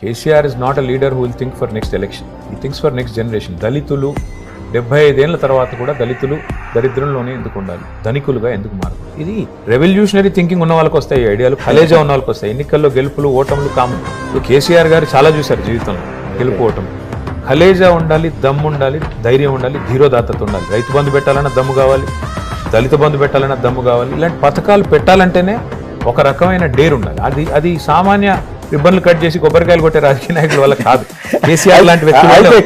KCR is not a leader who will think for next election he thinks for next generation దళితులు డెబ్బై ఐదేళ్ళ తర్వాత కూడా దళితులు దరిద్రంలోనే ఎందుకు ఉండాలి? ధనికులుగా ఎందుకు మారు ఇది రెవల్యూషనరీ థింకింగ్ ఉన్న వాళ్ళకి వస్తాయి ఈ ఐడియాలు కలేజా ఉన్న వాళ్ళకి వస్తాయి. ఎన్నికల్లో గెలుపులు ఓటములు ఇప్పుడు కేసీఆర్ గారు చాలా చూశారు జీవితంలో గెలుపు ఓటమి. కలేజా ఉండాలి దమ్ము ఉండాలి ధైర్యం ఉండాలి ధీరోదాత్తత ఉండాలి. రైతు బంధు పెట్టాలన్న దమ్ము కావాలి దళిత బంధు పెట్టాలన్న దమ్ము కావాలి. ఇలాంటి పథకాలు పెట్టాలంటేనే ఒక రకమైన డేర్ ఉండాలి. అది అది సామాన్య రిబ్బన్లు కట్ చేసి కొబ్బరికాయలు కొట్టే రాజకీయ నాయకుల వల్ల కాదు. కేసీఆర్ లాంటి వ్యక్తులు